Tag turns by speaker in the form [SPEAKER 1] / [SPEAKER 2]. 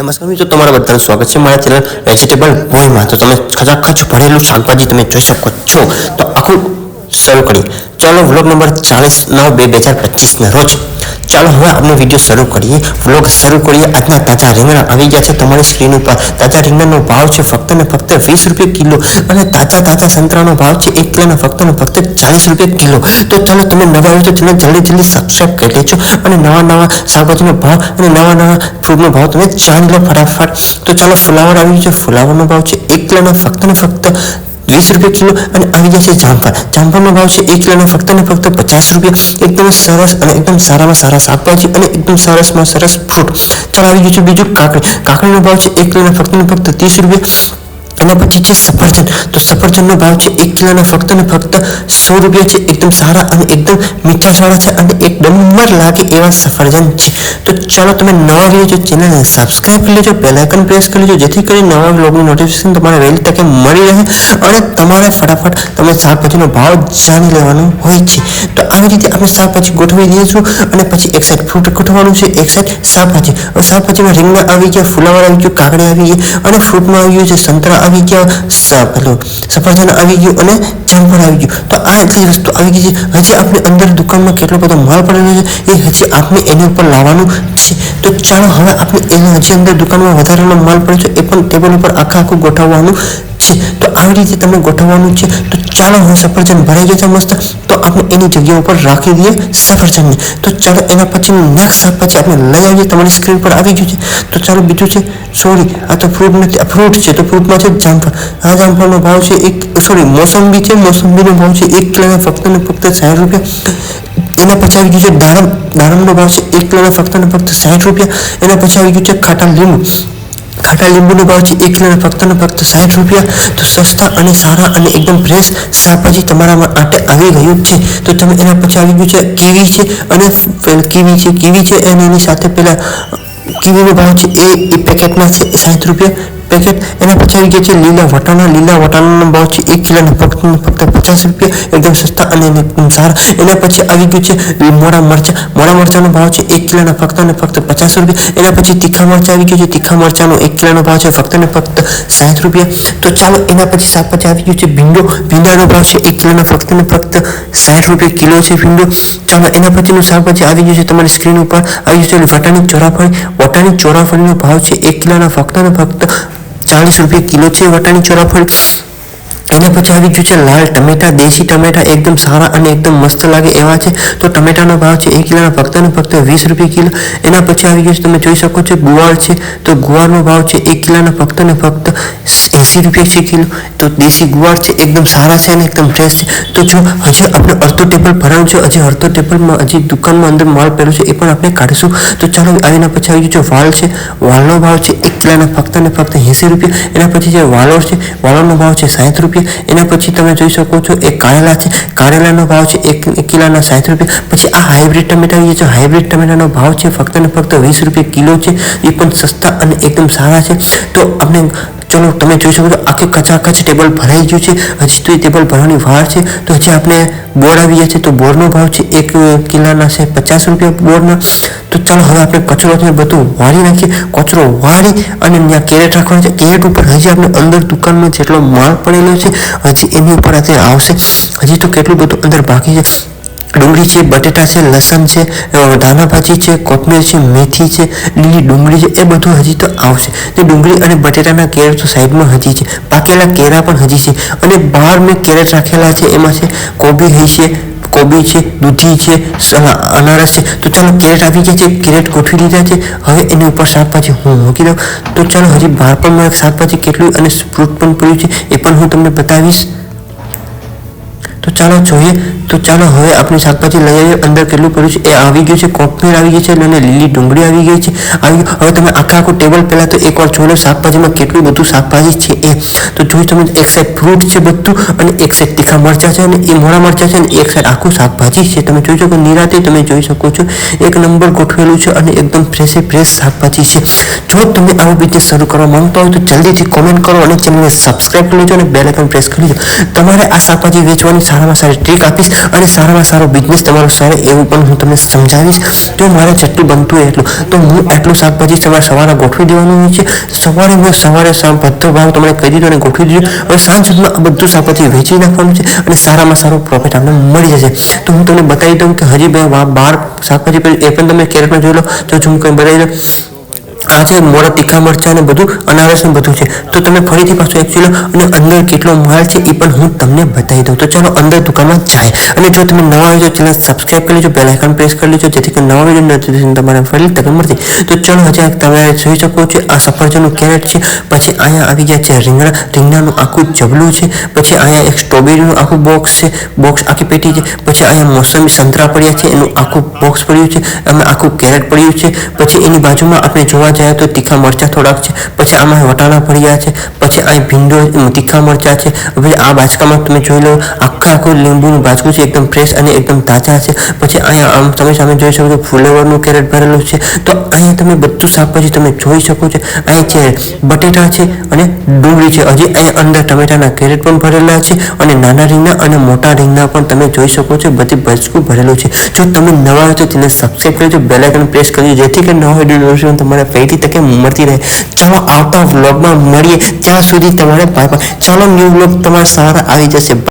[SPEAKER 1] નમસ્કાર મિત્રો, તમારા બધાનું સ્વાગત છે મારા ચેનલ વેજીટેબલ બોયમાં તો તમે ખચાખચ ભરેલું શાકભાજી તમે જોઈ શકો છો. તો આખું શરૂ કરીએ. ચાલો વ્લોગ નંબર ચાલીસ નવ બે બે હજાર પચીસના રોજ ચાલો હવે આપણે વીડિયો શરૂ કરીએ. વ્લોગ શરૂ કરીએ. આજના તાજા રીંગણા આવી ગયા છે તમારી સ્ક્રીન ઉપર. તાજા રીંગણાનો ભાવ છે ફક્ત ને ફક્ત વીસ રૂપિયા કિલો અને તાજા તાજા સંતરાનો ભાવ છે એક કિલોના ફક્ત ને ફક્ત ચાલીસ રૂપિયા કિલો. તો ચાલો તમે નવા હોય તો તમે જલ્દી જલ્દી સબસ્ક્રાઈબ કરી લેજો અને નવા નવા શાકભાજીનો ભાવ અને નવા નવા ફ્રૂટનો ભાવ તમે જાણી લો ફટાફટ. તો ચાલો ફુલાવર આવી છે. ફુલાવરનો ભાવ છે એક કિલોના ફક્ત ને ફક્ત વીસ રૂપિયા કિલો અને આવી જશે જામફળ. જામફળનો ભાવ છે એક કિલોના ફક્ત ને ફક્ત પચાસ રૂપિયા. એકદમ સરસ અને એકદમ સારામાં સારા શાકભાજી અને એકદમ સરસમાં સરસ ફ્રૂટ ચાલો આવી ગયું છે બીજું કાકડી. કાકડીનો ભાવ છે એક કિલોના ફક્ત ને ફક્ત ત્રીસ રૂપિયા. એના પછી છે સફરજન તો સફરજનનો ભાવ છે એક કિલોના ફક્ત ને ફક્ત સો રૂપિયા છે, એકદમ સારા અને એકદમ મીઠાશવાળા છે અને એક નંબર લાગે એવા સફરજન છે. તો ચાલો તમે નવા છો ચેનલને સબસ્ક્રાઈબ કરી લેજો બેલ આઇકન પ્રેસ કરી લેજો, જેથી કરી નવા બ્લોગનું નોટિફિકેશન તમારે વહેલી તકે મળી રહે અને તમારે ફટાફટ તમે શાકભાજીનો ભાવ જાણી લેવાનો હોય છે. તો આવી રીતે આપણે શાકભાજી ગોઠવી દઈએ છું અને પછી એક સાઈડ ફ્રૂટ ગોઠવવાનું છે, એક સાઈડ શાકભાજી. શાકભાજીમાં રીંગણા આવી ગયા ફુલાવર આવી ગયું કાકડી આવી ગઈ અને ફ્રૂટમાં આવી ગયું છે, સંતરા આવી ગયા સ- પેલું સફરજન આવી ગયું અને જામફળ આવી ગયું તો આ એટલી વસ્તુ આવી ગઈ છે હજી આપણે અંદર દુકાનમાં કેટલો બધો માલ પડેલો છે એ હજી આપણે એની ઉપર લાવવાનું છે તો ચાલો હવે આપણે એને હજી અંદર દુકાનમાં વધારાનો માલ પડે છે એ પણ ટેબલ ઉપર આખા આખું ગોઠવવાનું છે તો આવી રીતે તમે ગોઠવવાનું છે, તો ચાલો હવે સફરજન ભરાઈ ગયા છે મસ્ત, તો આપણે એની જગ્યા ઉપર રાખી દઈએ સફરજનને. તો ચાલો એના પછી નેક્સ્ટ શાકભાજી આપણે લઈ આવીએ, તમારી સ્ક્રીન પર આવી ગયું છે. તો ચાલો બીજું છે સોરી આ તો ફ્રૂટ નથી, આ ફ્રૂટ છે, તો ફ્રૂટમાં છે જામફળ. આ જામફળનો ભાવ છે એક સોરી મોસંબી છે, મોસંબીનો ભાવ છે એક કિલોના ફક્ત ને ફક્ત સાઠ રૂપિયા. એના પછી આવી ગયું છે દાડમ દાડમનો ભાવ છે એક કિલોના ફક્ત ને ફક્ત સાઠ રૂપિયા. એના પછી આવી ગયું છે ખાટા લીંબુ. ખાટા લીંબુનો ભાવ છે એક કિલોના ફક્ત ને ફક્ત સાઠ રૂપિયા. તો સસ્તા અને સારા અને એકદમ ફ્રેશ શાકભાજી તમારા માટે આવી ગયું છે. તો તમે એના પછી આવી ગયું છે, કીવી છે અને કીવી છે કીવી છે? અને એની સાથે પહેલાં કીવીનો ભાવ છે એ પેકેટમાં છે સાઠ રૂપિયા. પેકેટ એના પછી આવી ગયા છે લીલા વટાણા. લીલા વટાણાનો ભાવ છે એક કિલોના ફક્ત ફક્ત પચાસ રૂપિયા, એકદમ સસ્તા અને એકદમ સારા એના પછી આવી ગયું છે મોડા મરચા. મોડા મરચાનો ભાવ છે એક કિલોના ફક્ત ને ફક્ત પચાસ રૂપિયા. એના પછી તીખા મરચા આવી ગયું છે. તીખા મરચાનો એક કિલોનો ભાવ છે ફક્ત ને ફક્ત સાઠ રૂપિયા. તો ચાલો એના પછી શાકભાજી આવી ગયું છે ભીંડો. ભીંડાનો ભાવ છે એક કિલોના ફક્ત ને ફક્ત સાઠ રૂપિયા કિલો છે ભીંડો. ચાલો એના પછીનું શાકભાજી આવી ગયું છે તમારી સ્ક્રીન ઉપર. આવી ગયું છે વટાણી ચોરાફળી. વટાણી ચોરાફળીનો ભાવ છે એક કિલોના ફક્ત ને ફક્ત ચાલીસ રૂપિયા કિલો છે વટાણી ચોરાફળી. એના પછી આવી ગયું છે લાલ ટમેટા, દેશી ટમેટા, એકદમ સારા અને એકદમ મસ્ત લાગે એવા છે. તો ટમેટાનો ભાવ છે એક કિલોના ફક્ત ને ફક્ત વીસ રૂપિયા કિલો. એના પછી આવી ગયું છે, તમે જોઈ શકો છો ગુવાર છે. તો ગુવારનો ભાવ છે એક કિલોના ફક્ત ને ફક્ત એંસી રૂપિયા છે કિલો તો દેશી ગુવાર છે એકદમ સારા છે અને એકદમ ફ્રેશ છે તો જો હજી આપણે અડધો ટેબલ ભરાયું છે હજી અડધો ટેબલમાં હજી દુકાનમાં અંદર માલ પહેર્યો છે એ પણ આપણે કાઢીશું તો ચાલો આવીના પછી આવી જો વાળ છે વાલનો ભાવ છે એક કિલોના ફક્ત ને ફક્ત એંસી રૂપિયા એના પછી જે વાળો છે વાલોરનો ભાવ છે સાઠ રૂપિયા એના પછી તમે જોઈ શકો છો એક કારેલા છે કારેલાનો ભાવ છે એક કિલાના સાઠ રૂપિયા પછી આ હાઇબ્રિડ ટમેટા જે છે હાઇબ્રિડ ટમેટાનો ભાવ છે ફક્ત ને ફક્ત વીસ રૂપિયા કિલો છે એ પણ સસ્તા અને એકદમ સારા છે તો આપણે ચલો, તમે જોઈ શકો છો, આખી કચાકચ ટેબલ ભરાઈ ગયું છે. હજી તો એ ટેબલ ભરવાની વાર છે. તો હજી આપણે બોર આવી ગયા છે તો બોરનો ભાવ છે એક કિલ્લાના છે પચાસ રૂપિયા બોરના. તો ચાલો, હવે આપણે કચરો છે બધું વાળી નાખીએ. કચરો વાળી અને ત્યાં કેરેટ રાખવાનું છે. કેરેટ ઉપર હજી આપણે અંદર દુકાનમાં જેટલો માલ પડેલો છે, હજી એની ઉપર અત્યારે આવશે. હજી તો કેટલું બધું અંદર બાકી છે. ડુંગળી છે બટેટા છે લસણ છે અ, ભાજી છે કોથમીર છે મેથી છે લીલી ડુંગળી છે એ બધું હજી તો આવશે. તે ડુંગળી અને બટેટાના કેરેટ તો સાઈડમાં હજી છે. પાકેલા કેરા પણ હજી છે. અને બહાર મેં કેરેટ રાખેલા છે એમાં છે કોબી હઈ છે કોબી છે દૂધી છે અનારસ છે. તો ચાલો કેરેટ આવી ગયા છે કેરેટ ગોઠવી લીધા છે. હવે એની ઉપર શાકભાજી હું મૂકી દઉં. તો ચાલો હજી બહાર પણ મારે શાકભાજી કેટલું અને ફ્રૂટ પણ પડ્યું છે એ પણ હું તમને બતાવીશ. તો ચાલો જોઈએ. તો ચાલો હવે આપણે શાકભાજી લઈ આવીએ. અંદર કેટલું પડ્યું છે? એ આવી ગયું છે. કોથમીર આવી ગઈ છે અને લીલી ડુંગળી આવી ગઈ છે. આવી. હવે તમે આખા આખું ટેબલ પહેલાં તો એકવાર જોઈ લો શાકભાજીમાં કેટલું બધું શાકભાજી છે એ. તો જોઈ તમે એક સાઈડ ફ્રૂટ છે બધું અને એક સાઈડ તીખા મરચાં છે અને એ મોડા મરચાં છે અને એક સાઈડ આખું શાકભાજી છે. તમે જોઈ શકો નિરાતે તમે જોઈ શકો છો. એક નંબર ગોઠવેલું છે અને એકદમ ફ્રેશે ફ્રેશ શાકભાજી છે. જો તમે આવો બિઝનેસ શરૂ કરવા માંગતા હોય તો જલ્દીથી કોમેન્ટ કરો અને ચેનલને સબસ્ક્રાઇબ કરી લેજો અને બેલ આઇકન પ્રેસ કરી લેજો. તમારે આ શાકભાજી વેચવાની સારામાં સારી ટ્રીક આપીશ અને સારામાં સારો બિઝનેસ તમારો સારો એવું પણ હું તમને સમજાવીશ. તો મારે જેટલું બનતું હોય એટલું. તો હું એટલું શાકભાજી તમારે સવારે ગોઠવી દેવાનું હોય છે. સવારે હું સવારે બધો ભાવ તમને કહી દીધો અને ગોઠવી દીધો. હવે સાંજ સુધીમાં આ બધું શાકભાજી વેચી નાખવાનું છે અને સારામાં સારું પ્રોફિટ આપણે મળી જશે. તો હું તમને બતાવી દઉં કે હજી બે બાર શાકભાજી એ પણ તમે કેરેટમાં જોઈ લો. તો હું કંઈ બતાવી દઉં. આ મોડા તીખા મરચાં ને બધું અનારસ બધું છે. તો તમે ફરીથી પાછું એક કિલો અને અંદર કેટલો માલ છે એ પણ હું તમને બતાવી દઉં. તો ચાલો અંદર દુકાનમાં જાય. અને જો તમે નવા હોય તો ચેનલ સબસ્ક્રાઇબ કરી લેજો, બેલ આઇકન પ્રેસ કરી લેજો, જેથી કરીને નવા વીડિયો નોટિફિકેશન તમારે ફરી તક મળતી તો ચાલો હજી તમે જોઈ શકો છો, આ સફરજનનું કેરેટ છે. પછી અહીંયા આવી ગયા છે રીંગણા. રીંગણાનું આખું જબલું છે. પછી અહીંયા એક સ્ટ્રોબેરીનું આખું બોક્સ છે. બોક્સ આખી પેટી છે. પછી અહીંયા મોસમી સંતરા પડ્યા છે. એનું આખું બોક્સ પડ્યું છે. અને આખું કેરેટ પડ્યું છે. પછી એની બાજુમાં આપણે જોવા જાય તો તીખા મરચાં થોડાક છે. પછી આમાં વટાણા પડ્યા છે. પછી અહીં ભીંડો તીખા મરચાં છે. પછી આ બાચકામાં તમે જોઈ લો, આખા આખું લીંબુનું બાચકું છે, એકદમ ફ્રેશ અને એકદમ તાજા છે. પછી અહીંયા આમ તમે સામે જોઈ શકો છો, ફુલેવરનું કેરેટ ભરેલું છે. તો અહીંયા તમે બધું શાકભાજી તમે જોઈ શકો છો. અહીં છે બટેટા છે અને ડુંગળી છે. હજી અહીંયા અંદર ટમેટાના કેરેટ પણ ભરેલા છે અને નાના રીંગણા અને મોટા રીંગણા પણ તમે જોઈ શકો છો. બધી બચકું ભરેલું છે. જો તમે નવા હોય તો તેને સબસ્ક્રાઈબ કરજો બેલાઇકન પ્રેસ કરજો જેથી કરીને નવા વીડિયો તમારા તમારે પહેલી તકે મળતી રહે. ચાલો આવતા વ્લોગમાં મળીએ. ત્યાં સુધી તમારે બાય બાય ચાલો ન્યૂ વ્લોગ તમારા સારા આવી જશે.